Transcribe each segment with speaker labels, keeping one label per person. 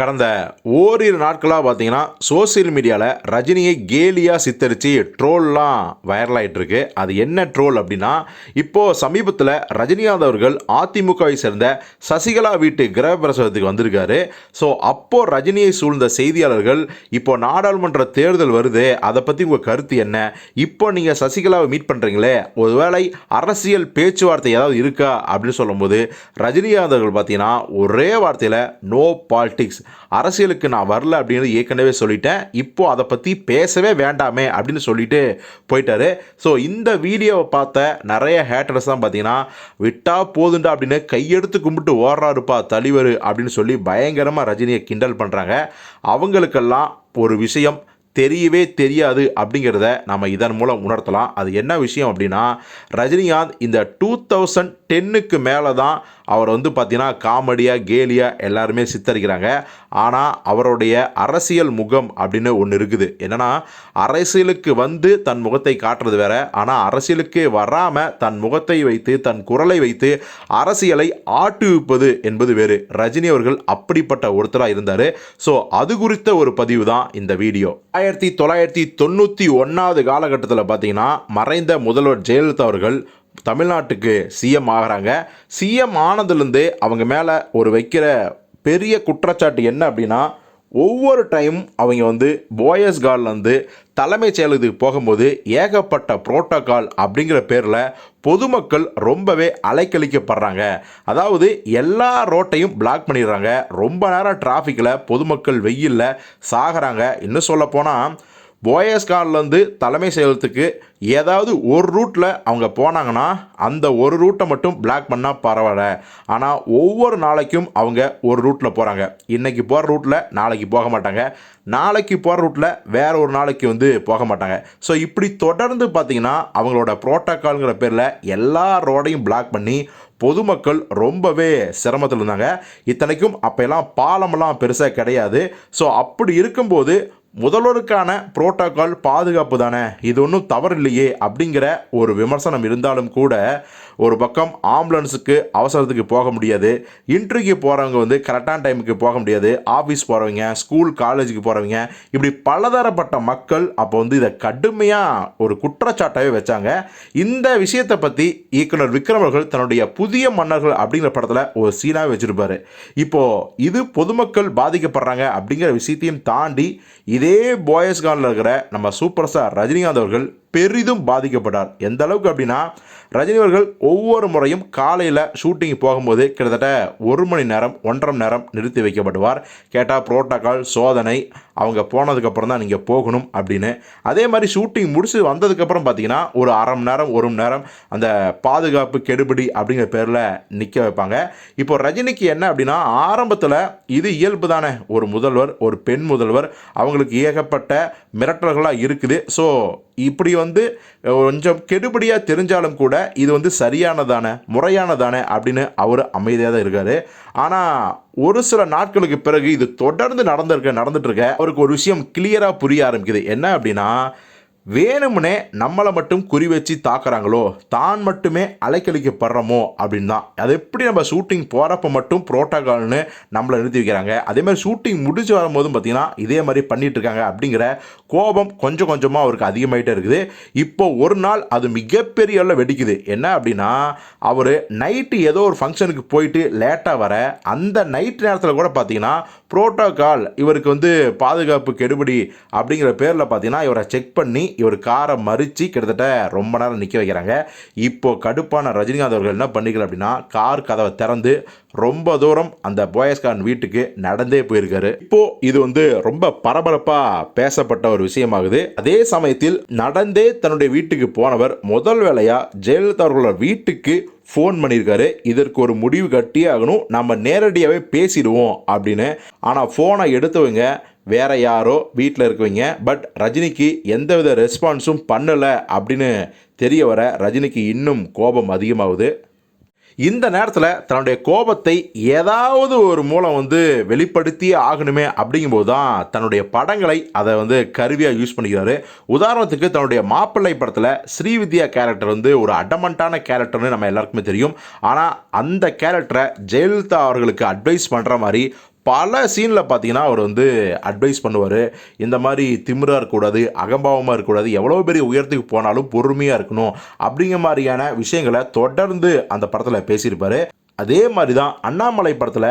Speaker 1: கடந்த ஓரிரு நாட்களாக பார்த்தீங்கன்னா சோசியல் மீடியாவில் ரஜினியை கேலியாக சித்தரித்து ட்ரோல்லாம் வைரல் இருக்கு அது என்ன ட்ரோல் அப்படின்னா இப்போது சமீபத்தில் ரஜினிகாந்த் அவர்கள் அதிமுகவை சேர்ந்த சசிகலா வீட்டு கிரகப்பிரசவத்துக்கு வந்திருக்காரு. ஸோ அப்போது ரஜினியை சூழ்ந்த செய்தியாளர்கள் இப்போ நாடாளுமன்ற தேர்தல் வருது அதை பற்றி உங்கள் கருத்து என்ன? இப்போ நீங்கள் சசிகலாவை மீட் பண்ணுறீங்களே ஒருவேளை அரசியல் பேச்சுவார்த்தை ஏதாவது இருக்கா அப்படின்னு சொல்லும்போது ரஜினிகாந்த் அவர்கள் பார்த்தீங்கன்னா ஒரே வார்த்தையில் நோ பாலிடிக்ஸ் அரசியலுக்கு நான் வரல அப்படின்னு ஏற்கனவே சொல்லிட்டேன். இப்போது அதை பற்றி பேசவே வேண்டாமே அப்படின்னு சொல்லிட்டு போயிட்டாரு. ஸோ இந்த வீடியோவை பார்த்த நிறைய ஹேட்டர்ஸ் தான் பார்த்தீங்கன்னா விட்டா போதுண்டா அப்படின்னு கையெடுத்து கும்பிட்டு ஓடுறாருப்பா தலைவர் அப்படின்னு சொல்லி பயங்கரமாக ரஜினியை கிண்டல் பண்ணுறாங்க அவங்களுக்கெல்லாம் ஒரு விஷயம் தெரியவே தெரியாது அப்படிங்கிறத நம்ம இதன் மூலம் உணர்த்தலாம். அது என்ன விஷயம் அப்படின்னா ரஜினிகாந்த் இந்த டூ தௌசண்ட் டென்னுக்கு மேலே தான் அவர் வந்து பார்த்தீங்கன்னா காமெடியாக கேலியாக எல்லாருமே சித்தரிக்கிறாங்க. ஆனால் அவருடைய அரசியல் முகம் அப்படின்னு ஒன்று இருக்குது. என்னென்னா அரசியலுக்கு வந்து தன் முகத்தை காட்டுறது வேற. ஆனால் அரசியலுக்கு வராமல் தன் முகத்தை வைத்து தன் குரலை வைத்து அரசியலை ஆட்டுவிப்பது என்பது வேறு. ரஜினி அவர்கள் அப்படிப்பட்ட ஒருத்தராக இருந்தார். ஸோ அது குறித்த ஒரு பதிவு தான் இந்த வீடியோ. ஆயிரத்தி தொள்ளாயிரத்தி தொண்ணூற்றி ஒன்றாவது காலகட்டத்தில் பார்த்தீங்கன்னா மறைந்த முதல்வர் ஜெயலலிதா அவர்கள் தமிழ்நாட்டுக்கு சிஎம் ஆகிறாங்க. சிஎம் ஆனதுலேருந்து அவங்க மேலே ஒரு வைக்கிற பெரிய குற்றச்சாட்டு என்ன அப்படின்னா ஒவ்வொரு டைம் அவங்க வந்து போயஸ் கார்ட்லேருந்து தலைமைச் செயலகத்துக்கு போகும்போது ஏகப்பட்ட புரோட்டோக்கால் அப்படிங்கிற பேரில் பொதுமக்கள் ரொம்பவே அலைக்கழிக்கப்படுறாங்க. அதாவது எல்லா ரோட்டையும் பிளாக் பண்ணிடுறாங்க. ரொம்ப நேரம் டிராஃபிக்கில் பொதுமக்கள் வெயிலில் சாகிறாங்க. இன்னும் சொல்லப்போனால் போயஸ் கார்லேருந்து தலைமை செயலத்துக்கு ஏதாவது ஒரு ரூட்டில் அவங்க போனாங்கன்னா அந்த ஒரு ரூட்டை மட்டும் பிளாக் பண்ணால் பரவாயில்ல. ஆனால் ஒவ்வொரு நாளைக்கும் அவங்க ஒரு ரூட்டில் போகிறாங்க இன்றைக்கி போகிற ரூட்டில் நாளைக்கு போக மாட்டாங்க. நாளைக்கு போகிற ரூட்டில் வேற ஒரு நாளைக்கு வந்து போக மாட்டாங்க. ஸோ இப்படி தொடர்ந்து பார்த்திங்கன்னா அவங்களோட ப்ரோட்டோக்கால்ங்கிற பேரில் எல்லா ரோடையும் பிளாக் பண்ணி பொதுமக்கள் ரொம்பவே சிரமத்தில் இருந்தாங்க. இத்தனைக்கும் அப்போல்லாம் பாலமெல்லாம் பெருசாக கிடையாது. ஸோ அப்படி இருக்கும்போது முதல்வருக்கான புரோட்டோக்கால் பாதுகாப்பு தானே? இது ஒன்றும் தவறு இல்லையே அப்படிங்கிற ஒரு விமர்சனம் இருந்தாலும் கூட ஒரு பக்கம் ஆம்புலன்ஸுக்கு அவசரத்துக்கு போக முடியாது இன்டர்வியூக்கு போகிறவங்க வந்து கரெக்டான டைமுக்கு போக முடியாது ஆஃபீஸ் போகிறவங்க ஸ்கூல் காலேஜுக்கு போகிறவங்க இப்படி பலதரப்பட்ட மக்கள் அப்போ வந்து இதை கடுமையாக ஒரு குற்றச்சாட்டாகவே வச்சாங்க. இந்த விஷயத்தை பற்றி இயக்குனர் விக்ரம் அவர்கள் தன்னுடைய புதிய மன்னர்கள் அப்படிங்கிற படத்தில் ஒரு சீனாக வச்சுருப்பார். இப்போது இது பொதுமக்கள் பாதிக்கப்படுறாங்க அப்படிங்கிற விஷயத்தையும் தாண்டி இதே போயஸ்கானில் இருக்கிற நம்ம சூப்பர் ஸ்டார் ரஜினிகாந்த் அவர்கள் பெரிதும் பாதிக்கப்பட்டார். எந்த அளவுக்கு அப்படின்னா ரஜினி அவர்கள் ஒவ்வொரு முறையும் காலையில் ஷூட்டிங் போகும்போது கிட்டத்தட்ட ஒரு மணி நேரம் ஒன்றரை மணி நேரம் நிறுத்தி வைக்கப்படுவார் கேட்டால் புரோட்டோக்கால் சோதனை அவங்க போனதுக்கப்புறம் தான் நீங்கள் போகணும் அப்படின்னு. அதே மாதிரி ஷூட்டிங் முடிச்சு வந்ததுக்கப்புறம் பார்த்தீங்கன்னா ஒரு அரை மணி நேரம் ஒரு மணி நேரம் அந்த பாதுகாப்பு கெடுபிடி அப்படிங்கிற பேரில் நிற்க வைப்பாங்க. இப்போ ரஜினிக்கு என்ன அப்படின்னா ஆரம்பத்தில் இது இயல்பு தானே. ஒரு முதல்வர் ஒரு பெண் முதல்வர் அவங்களுக்கு ஏகப்பட்ட மிரட்டல்களாக இருக்குது. ஸோ இப்படி வந்து கொஞ்சம் கெடுபடியாக தெரிஞ்சாலும் கூட இது வந்து சரியானதானே முறையானதானே அப்படின்னு அவர் அமைதியாக தான் இருக்கார். ஆனால் ஒரு சில நாட்களுக்கு பிறகு இது தொடர்ந்து நடந்திருக்க நடந்துட்டு இருக்க அவருக்கு ஒரு விஷயம் கிளியராக புரிய ஆரம்பிக்குது. என்ன அப்படின்னா வேணும்னே நம்மளை மட்டும் குறி வச்சு தாக்குறாங்களோ தான் மட்டுமே அலைக்கழிக்கப்படுறோமோ அப்படின்னு தான். அது எப்படி நம்ம ஷூட்டிங் போகிறப்ப மட்டும் புரோட்டோகால்னு நம்மளை நிறுத்தி வைக்கிறாங்க. அதேமாதிரி ஷூட்டிங் முடிச்சு வரும்போதும் பார்த்தீங்கன்னா இதே மாதிரி பண்ணிகிட்டு இருக்காங்க அப்படிங்கிற கோபம் கொஞ்சம் கொஞ்சமாக அவருக்கு அதிகமாகிட்டே இருக்குது. இப்போ ஒரு நாள் அது மிகப்பெரிய அளவில் வெடிக்குது. என்ன அப்படின்னா அவர் நைட்டு ஏதோ ஒரு ஃபங்க்ஷனுக்கு போயிட்டு லேட்டாக வர அந்த நைட் நேரத்தில் கூட பார்த்தீங்கன்னா புரோட்டோகால் இவருக்கு வந்து பாதுகாப்பு கெடுபடி அப்படிங்கிற பேரில் பார்த்தீங்கன்னா இவரை செக் பண்ணி இவர் காரை மறித்து கிட்டத்தட்ட ரொம்ப நேரம் நிற்க வைக்கிறாங்க. இப்போது கடுப்பான ரஜினிகாந்த் அவர்கள் என்ன பண்ணிக்கல அப்படின்னா கார் கதவை திறந்து ரொம்ப தூரம் அந்த போயஸ்கான் வீட்டுக்கு நடந்தே போயிருக்காரு. இப்போ இது வந்து ரொம்ப பரபரப்பாக பேசப்பட்ட ஒரு விஷயமாகுது. அதே சமயத்தில் நடந்தே தன்னுடைய வீட்டுக்கு போனவர் முதல் வேலையா ஜெயலலிதா அவர்களோட வீட்டுக்கு ஃபோன் பண்ணியிருக்காரு. இதற்கு ஒரு முடிவு கட்டியே ஆகணும். நம்ம நேரடியாகவே பேசிடுவோம் அப்படின்னு. ஆனால் ஃபோனை எடுத்தவங்க வேற யாரோ வீட்டில் இருக்கவங்க பட் ரஜினிக்கு எந்தவித ரெஸ்பான்ஸும் பண்ணலை அப்படின்னு தெரிய வர ரஜினிக்கு இன்னும் கோபம் அதிகமாகுது. இந்த நேரத்தில் தன்னுடைய கோபத்தை ஏதாவது ஒரு மூலம் வந்து வெளிப்படுத்தியே ஆகணுமே அப்படிங்கும்போது தான் தன்னுடைய படங்களை அதை வந்து கருவியாக யூஸ் பண்ணிக்கிறாரு. உதாரணத்துக்கு தன்னுடைய மாப்பிள்ளை படத்தில் ஸ்ரீவித்யா கேரக்டர் வந்து ஒரு அடமண்டான கேரக்டர்னு நம்ம எல்லாருக்குமே தெரியும். ஆனால் அந்த கேரக்டரை ஜெயலலிதா அவர்களுக்கு அட்வைஸ் பண்ணுற மாதிரி பல சீனில் பார்த்தீங்கன்னா அவர் வந்து அட்வைஸ் பண்ணுவார். இந்த மாதிரி திமிராக இருக்கக்கூடாது அகம்பாவமாக இருக்கக்கூடாது எவ்வளோ பெரிய உயரத்துக்கு போனாலும் பொறுமையாக இருக்கணும் அப்படிங்கிற மாதிரியான விஷயங்களை தொடர்ந்து அந்த படத்தில் பேசியிருப்பார். அதே மாதிரி தான் அண்ணாமலை படத்தில்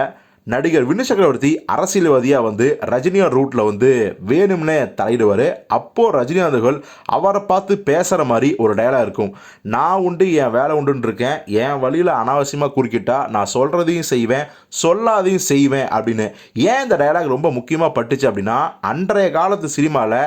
Speaker 1: நடிகர் வினு சக்கரவர்த்தி அரசியல்வாதியாக வந்து ரஜினிகாந்த் ரூட்டில் வந்து வேணும்னே தலையிடுவார். அப்போது ரஜினிகாந்துகள் அவரை பார்த்து பேசுகிற மாதிரி ஒரு டயலாக இருக்கும். நான் உண்டு என் வேலை உண்டுன்னு இருக்கேன். என் வழியில் அனாவசியமாக குறுக்கிட்டா நான் சொல்கிறதையும் செய்வேன் சொல்லாதையும் செய்வேன் அப்படின்னு. ஏன் இந்த டயலாக் ரொம்ப முக்கியமாக பட்டுச்சு அப்படின்னா அன்றைய காலத்து சினிமாவில்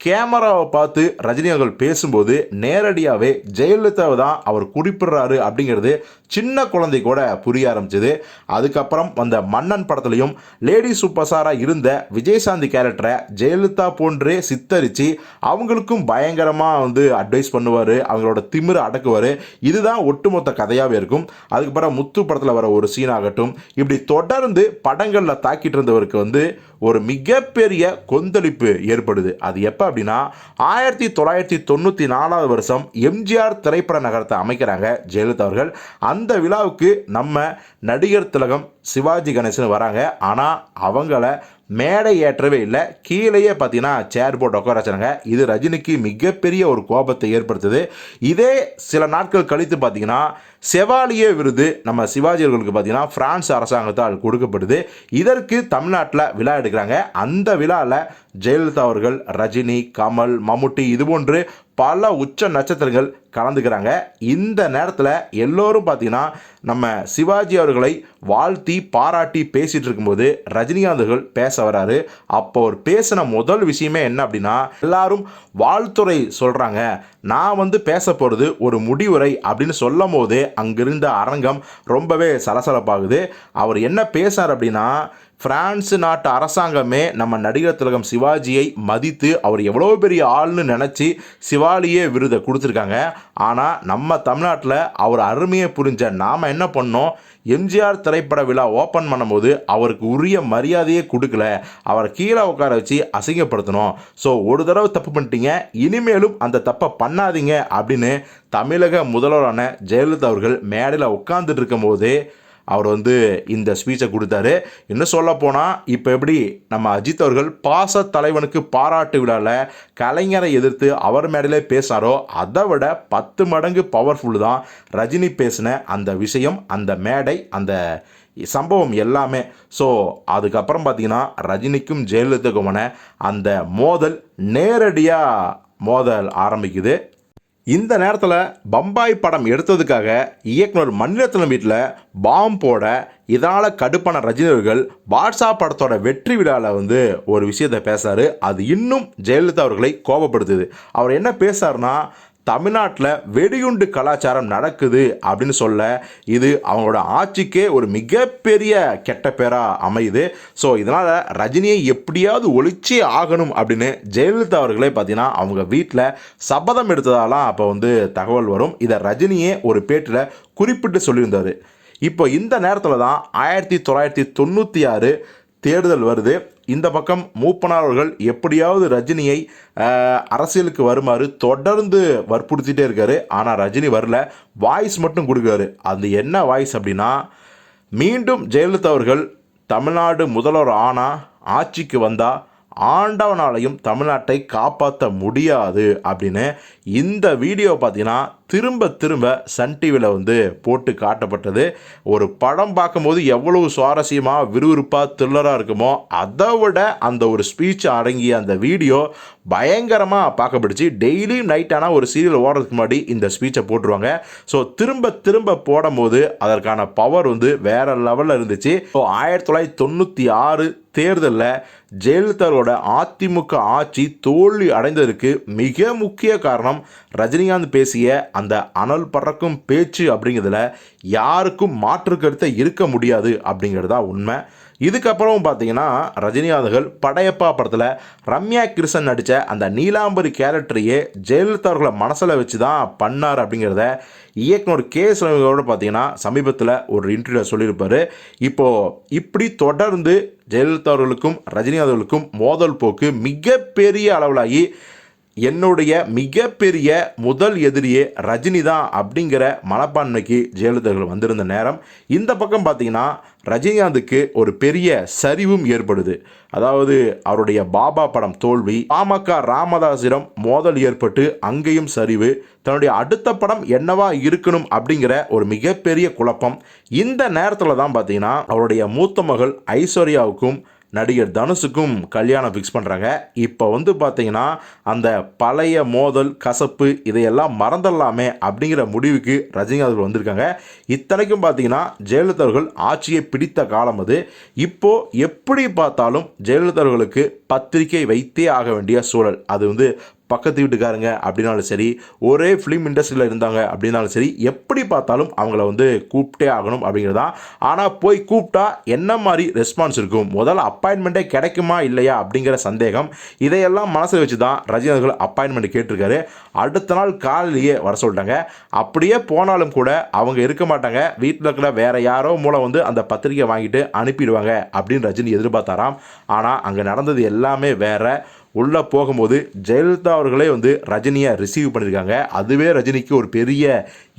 Speaker 1: கேமராவை பார்த்து ரஜினி அவர்கள் பேசும்போது நேரடியாகவே ஜெயலலிதாவை தான் அவர் குறிப்பிடுறாரு அப்படிங்கிறது சின்ன குழந்தை கூட புரிய ஆரம்பிச்சது. அதுக்கப்புறம் வந்த மன்னன் படத்துலையும் லேடி சூப்பர் ஸ்டாராக இருந்த விஜயசாந்தி கேரக்டரை ஜெயலலிதா போன்றே சித்தரித்து அவங்களுக்கும் பயங்கரமாக வந்து அட்வைஸ் பண்ணுவார் அவங்களோட திமிரை அடக்குவார். இதுதான் ஒட்டுமொத்த கதையாகவே இருக்கும். அதுக்கப்புறம் முத்து படத்தில் வர ஒரு சீன் ஆகட்டும். இப்படி தொடர்ந்து படங்களில் தாக்கிட்டு இருந்தவருக்கு வந்து ஒரு மிகப்பெரிய கொந்தளிப்பு ஏற்படுது. அது எப்போ அப்படின்னா ஆயிரத்தி தொள்ளாயிரத்தி தொண்ணூற்றி நாலாவது வருஷம் எம்ஜிஆர் திரைப்பட நகரத்தை அமைக்கிறாங்க ஜெயலலிதா அவர்கள். அந்த விழாவுக்கு நம்ம நடிகர் திலகம் சிவாஜி கணேசன் வராங்க. ஆனால் அவங்கள மேடை ஏற்றவே இல்லை. கீழேயே பார்த்தீங்கன்னா சேர் போட்டு உட்கார வச்சாங்க இது ரஜினிக்கு மிகப்பெரிய ஒரு கோபத்தை ஏற்படுத்துது. இதே சில நாட்கள் கழித்து பார்த்தீங்கன்னா செவாலியே விருது நம்ம சிவாஜி அவர்களுக்கு பார்த்தீங்கன்னா பிரான்ஸ் அரசாங்கத்தால் கொடுக்கப்படுது. இதற்கு தமிழ்நாட்டில் விழா எடுக்கிறாங்க. அந்த விழாவில் ஜெயலலிதா அவர்கள் ரஜினி கமல் மம்முட்டி இது போன்று பல உச்ச நட்சத்திரங்கள் கலந்துக்கிறாங்க. இந்த நேரத்தில் எல்லோரும் பார்த்தீங்கன்னா நம்ம சிவாஜி அவர்களை வாழ்த்தி பாராட்டி பேசிகிட்டு இருக்கும்போது ரஜினிகாந்துகள் பேச வராரு. அப்போ அவர் பேசின முதல் விஷயமே என்ன அப்படின்னா எல்லாரும் வாழ்த்துறை சொல்கிறாங்க நான் வந்து பேச போகிறது ஒரு முடிவுரை அப்படின்னு சொல்லும் போது அங்கிருந்த அரங்கம் ரொம்பவே சலசலப்பாகுது. அவர் என்ன பேசார் அப்படின்னா பிரான்ஸ் நாட்டு அரசாங்கமே நம்ம நடிகர் திலகம் சிவாஜியை மதித்து அவர் எவ்வளோ பெரிய ஆள்னு நினச்சி சிவாலியே விருதை கொடுத்துருக்காங்க. ஆனால் நம்ம தமிழ்நாட்டில் அவர் அருமையை புரிஞ்ச நாம் என்ன பண்ணோம்? எம்ஜிஆர் திரைப்பட விழா ஓப்பன் பண்ணும்போது அவருக்கு உரிய மரியாதையே கொடுக்கல. அவரை கீழே உட்கார வச்சு அசிங்கப்படுத்தணும் ஸோ ஒரு தடவை தப்பு பண்ணிட்டீங்க. இனிமேலும் அந்த தப்பை பண்ணாதீங்க அப்படின்னு தமிழக முதல்வரான ஜெயலலிதா அவர்கள் மேடையில் உட்காந்துட்டு இருக்கும்போது அவர் வந்து இந்த ஸ்பீச்சை கொடுத்தாரு. இன்னும் சொல்ல போனால் இப்போ எப்படி நம்ம அஜித் அவர்கள் பாச தலைவனுக்கு பாராட்டு விழாவில் கலைஞரை எதிர்த்து அவர் மேடையிலே பேசினாரோ அதை விட பத்து மடங்கு பவர்ஃபுல் தான் ரஜினி பேசின அந்த விஷயம் அந்த மேடை அந்த சம்பவம் எல்லாமே. ஸோ அதுக்கப்புறம் பார்த்தீங்கன்னா ரஜினிக்கும் ஜெயலலிதாக்குமான அந்த மோதல் நேரடியாக மோதல் ஆரம்பிக்குது. இந்த நேரத்தில் பம்பாய் படம் எடுத்ததுக்காக இயக்குனர் மணிரத்னம் வீட்டில் பாம் போட இதால் கடுப்பான ரஜினியர்கள் பாட்ஷா படத்தோட வெற்றி விழாவில் வந்து ஒரு விஷயத்தை பேசுகிறாரு அது இன்னும் ஜெயலலிதா அவர்களை கோபப்படுத்துது. அவர் என்ன பேசுறாருன்னா தமிழ்நாட்டில் வெடிகுண்டு கலாச்சாரம் நடக்குது அப்படின்னு சொல்ல இது அவங்களோட ஆட்சிக்கே ஒரு மிகப்பெரிய கெட்ட பேராக அமையுது. ஸோ இதனால் ரஜினியை எப்படியாவது ஒழிச்சே ஆகணும் அப்படின்னு ஜெயலலிதா அவர்களே பார்த்தீங்கன்னா அவங்க வீட்டில் சபதம் எடுத்ததாலாம் அப்போ வந்து தகவல் வரும். இதை ரஜினியே ஒரு பேட்டில் குறிப்பிட்டு சொல்லியிருந்தார். இப்போ இந்த நேரத்தில் தான் ஆயிரத்தி தொள்ளாயிரத்தி தொண்ணூற்றி ஆறு தேர்தல் வருது. இந்த பக்கம் மூப்பனார் அவர்கள் எப்படியாவது ரஜினியை அரசியலுக்கு வருமாறு தொடர்ந்து வற்புறுத்திட்டே இருக்காரு. ஆனால் ரஜினி வரல. வாய்ஸ் மட்டும் கொடுக்குறாரு. அது என்ன வாய்ஸ் அப்படின்னா மீண்டும் ஜெயலலிதா அவர்கள் தமிழ்நாடு முதல்வர் ஆனா ஆட்சிக்கு வந்தால் ஆண்டவனாலையும் தமிழ்நாட்டை காப்பாற்ற முடியாது அப்படின்னு இந்த வீடியோ பார்த்தீங்கன்னா திரும்ப திரும்ப சன் டிவியில் வந்து போட்டு காட்டப்பட்டது. ஒரு படம் பார்க்கும்போது எவ்வளவு சுவாரஸ்யமாக விறுவிறுப்பாக த்ரில்லராக இருக்குமோ அதை விட அந்த ஒரு ஸ்பீச் அடங்கிய அந்த வீடியோ பயங்கரமாக பார்க்கப்படுச்சு டெய்லியும் நைட் ஆனால் ஒரு சீரியல் ஓடுறதுக்கு முன்னாடி இந்த ஸ்பீச்சை போட்டுருவாங்க. ஸோ திரும்ப திரும்ப போடும்போது அதற்கான பவர் வந்து வேறு லெவலில் இருந்துச்சு. ஸோ ஆயிரத்தி தொள்ளாயிரத்தி தொண்ணூற்றி ஆறு தேர்தலில் ஜெயலலிதாவோட அதிமுக ஆட்சி தோல்வி அடைந்ததற்கு மிக முக்கிய காரணம் ரஜினிகாந்த் பேசிய அந்த அனல் பறக்கும் பேச்சு அப்படிங்கிறதுல யாருக்கும் மாற்று கருத்தை இருக்க முடியாது அப்படிங்கிறது தான் உண்மை. இதுக்கப்புறம் பார்த்தீங்கன்னா ரஜினிகாந்துகள் படையப்பா படத்தில் ரம்யா கிருஷ்ணன் நடித்த அந்த நீலாம்பரி கேரக்டரையே ஜெயலலிதா அவர்களை மனசில் வச்சு தான் பண்ணார் அப்படிங்கிறத இயக்குனர் கே. சிலவங்களோட பார்த்தீங்கன்னா சமீபத்தில் ஒரு இன்டர்வியூவில் சொல்லியிருப்பார். இப்போது இப்படி தொடர்ந்து ஜெயலலிதா அவர்களுக்கும் ரஜினிகாந்த் அவர்களுக்கும் மோதல் போக்கு மிகப்பெரிய அளவிலாகி என்னுடைய மிகப்பெரிய முதல் எதிரியே ரஜினி தான் அப்படிங்கிற மனப்பான்மைக்கு ஜெயலலிதார்கள் வந்திருந்த நேரம். இந்த பக்கம் பார்த்தீங்கன்னா ரஜினிகாந்துக்கு ஒரு பெரிய சரிவும் ஏற்படுது. அதாவது அவருடைய பாபா படம் தோல்வி பாமக ராமதாசிடம் மோதல் ஏற்பட்டு அங்கேயும் சரிவு தன்னுடைய அடுத்த படம் என்னவா இருக்கணும் அப்படிங்கிற ஒரு மிகப்பெரிய குழப்பம். இந்த நேரத்தில் தான் பார்த்தீங்கன்னா அவருடைய மூத்த மகள் ஐஸ்வர்யாவுக்கும் நடிகர் தனுஷுக்கும் கல்யாணம் ஃபிக்ஸ் பண்ணுறாங்க இப்போ வந்து பார்த்தீங்கன்னா அந்த பழைய மோதல் கசப்பு இதையெல்லாம் மறந்துடலாமே அப்படிங்கிற முடிவுக்கு ரஜினிகாந்த் அவர்கள் வந்திருக்காங்க. இத்தனைக்கும் பார்த்தீங்கன்னா ஜெயலலிதா அவர்கள் ஆட்சியை பிடித்த காலம் அது. இப்போது எப்படி பார்த்தாலும் ஜெயலலிதா அவர்களுக்கு பத்திரிகை வைத்தே ஆக வேண்டிய சூழல். அது வந்து பக்கத்து வீட்டுக்காரங்க அப்படின்னாலும் சரி ஒரே ஃபிலிம் இண்டஸ்ட்ரியில் இருந்தாங்க அப்படின்னாலும் சரி எப்படி பார்த்தாலும் அவங்கள வந்து கூப்பிட்டே ஆகணும் அப்படிங்கிறது. தான் ஆனால் போய் கூப்பிட்டா என்ன மாதிரி ரெஸ்பான்ஸ் இருக்கும்? முதல்ல அப்பாயின்மெண்ட்டே கிடைக்குமா இல்லையா அப்படிங்கிற சந்தேகம். இதையெல்லாம் மனசில் வச்சு தான் ரஜினிகள் அப்பாயின்மெண்ட் கேட்டிருக்காரு. அடுத்த நாள் காலையிலேயே வர சொல்லிட்டாங்க. அப்படியே போனாலும் கூட அவங்க இருக்க மாட்டாங்க. வீட்டில் இருக்கிற வேற யாரோ மூலம் வந்து அந்த பத்திரிக்கை வாங்கிட்டு அனுப்பிடுவாங்க அப்படின்னு ரஜினி எதிர்பார்த்தாராம். ஆனால் அங்கே நடந்தது எல்லாமே வேற. உள்ளே போகும்போது ஜெயலலிதா அவர்களே வந்து ரஜினியை ரிசீவ் பண்ணியிருக்காங்க. அதுவே ரஜினிக்கு ஒரு பெரிய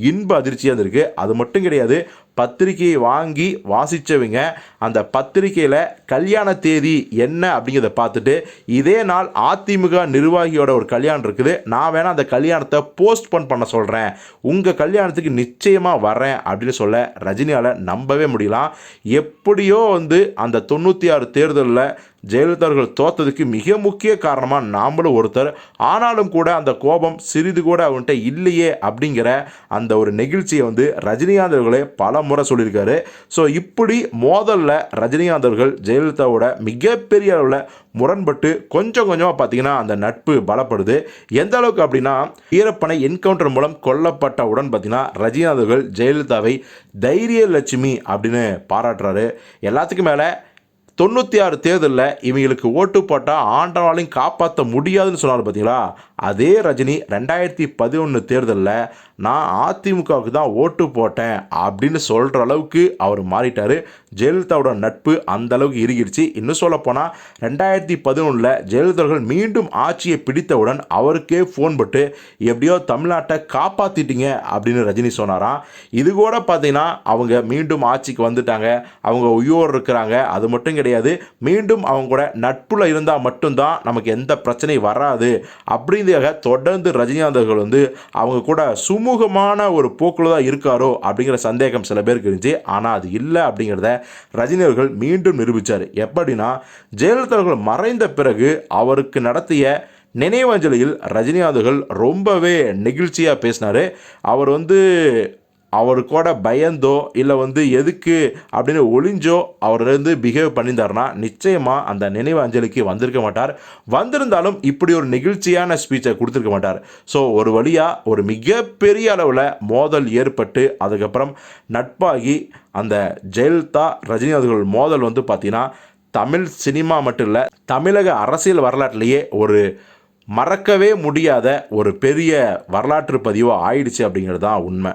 Speaker 1: இன்ப அதிர்ச்சியாக இருந்திருக்கு. அது மட்டும் கிடையாது பத்திரிக்கையை வாங்கி வாசித்தவங்க அந்த பத்திரிக்கையில் கல்யாண தேதி என்ன அப்படிங்கிறத பார்த்துட்டு இதே நாள் அதிமுக நிர்வாகியோட ஒரு கல்யாணம் இருக்குது. நான் வேணால் அந்த கல்யாணத்தை போஸ்ட்போன் பண்ண சொல்கிறேன் உங்கள் கல்யாணத்துக்கு நிச்சயமாக வரேன் அப்படின்னு சொல்ல ரஜினியால் நம்பவே முடியலாம் எப்படியோ வந்து அந்த தொண்ணூற்றி ஆறு தேர்தலில் ஜெயலலிதா அவர்கள் தோத்ததுக்கு மிக முக்கிய காரணமாக நாமளும் ஒருத்தர். ஆனாலும் கூட அந்த கோபம் சிறிது கூட அவன்கிட்ட இல்லையே அப்படிங்கிற அந்த ஒரு நெகிழ்ச்சியை வந்து ரஜினிகாந்த் அவர்களே பல முறை சொல்லியிருக்காரு. ஸோ இப்படி மோதலில் ரஜினிகாந்த் அவர்கள் ஜெயலலிதாவோட மிகப்பெரிய அளவில் முரண்பட்டு கொஞ்சம் கொஞ்சமாக பார்த்தீங்கன்னா அந்த நட்பு பலப்படுது. எந்த அளவுக்கு அப்படின்னா வீரப்பனை என்கவுண்டர் மூலம் கொல்லப்பட்டவுடன் பார்த்தீங்கன்னா ரஜினிகாந்த் அவர்கள் ஜெயலலிதாவை தைரிய லட்சுமி அப்படின்னு பாராட்டுறாரு. எல்லாத்துக்கும் மேலே தொண்ணூற்றி ஆறு தேர்தலில் இவங்களுக்கு ஓட்டு போட்டால் ஆண்டவாளையும் காப்பாற்ற முடியாதுன்னு சொன்னார் பார்த்தீங்களா அதே ரஜினி ரெண்டாயிரத்தி பதினொன்று தேர்தலில் நான் அதிமுகவுக்கு தான் ஓட்டு போட்டேன் அப்படின்னு சொல்கிற அளவுக்கு அவர் மாறிட்டார். ஜெயலலிதாவோட நட்பு அந்த அளவுக்கு இறுகிடுச்சு இன்னும் சொல்லப்போனால் ரெண்டாயிரத்தி பதினொன்றில் ஜெயலலிதாவர்கள் மீண்டும் ஆட்சியை பிடித்தவுடன் அவருக்கே ஃபோன் போட்டு எப்படியோ தமிழ்நாட்டை காப்பாற்றிட்டீங்க அப்படின்னு ரஜினி சொன்னாராம். இது கூட பார்த்தீங்கன்னா அவங்க மீண்டும் ஆட்சிக்கு வந்துட்டாங்க. அவங்க உயிரோடு இருக்கிறாங்க. அது மட்டும் கிடையாது. மீண்டும் அவங்க கூட நட்புல இருந்தால் மட்டும்தான் நமக்கு எந்த பிரச்சனையும் வராது. அப்படிங்கிறதாக தொடர்ந்து ரஜினிகாந்த் அவர்கள் வந்து அவங்க கூட சுமூகமான ஒரு போக்கில் தான் இருக்காரோ அப்படிங்கிற சந்தேகம் சில பேருக்கு இருந்துச்சு. ஆனால் அது இல்லை அப்படிங்கிறத ரஜினி அவர்கள் மீண்டும் நிரூபித்தார் எப்படின்னா ஜெயலலிதா அவர்கள் மறைந்த பிறகு அவருக்கு நடத்திய நினைவஞ்சலியில் ரஜினிகாந்தர்கள் ரொம்பவே நெகிழ்ச்சியாக பேசினார். அவர் வந்து அவர் கூட பயந்தோ இல்லை வந்து எதுக்கு அப்படின்னு ஒளிஞ்சோ அவர் பிஹேவ் பண்ணியிருந்தாருன்னா நிச்சயமாக அந்த நினைவு அஞ்சலிக்கு வந்திருக்க மாட்டார். வந்திருந்தாலும் இப்படி ஒரு நெகிழ்ச்சியான ஸ்பீச்சை கொடுத்துருக்க மாட்டார். ஸோ ஒரு வழியாக ஒரு மிகப்பெரிய அளவில் மோதல் ஏற்பட்டு அதுக்கப்புறம் நட்பாகி அந்த ஜெயலலிதா ரஜினி அவர்கள் மோதல் வந்து பார்த்திங்கன்னா தமிழ் சினிமா மட்டும் இல்லை தமிழக அரசியல் வரலாற்றிலேயே ஒரு மறக்கவே முடியாத ஒரு பெரிய வரலாற்று பதிவாக ஆயிடுச்சு அப்படிங்கிறது தான் உண்மை.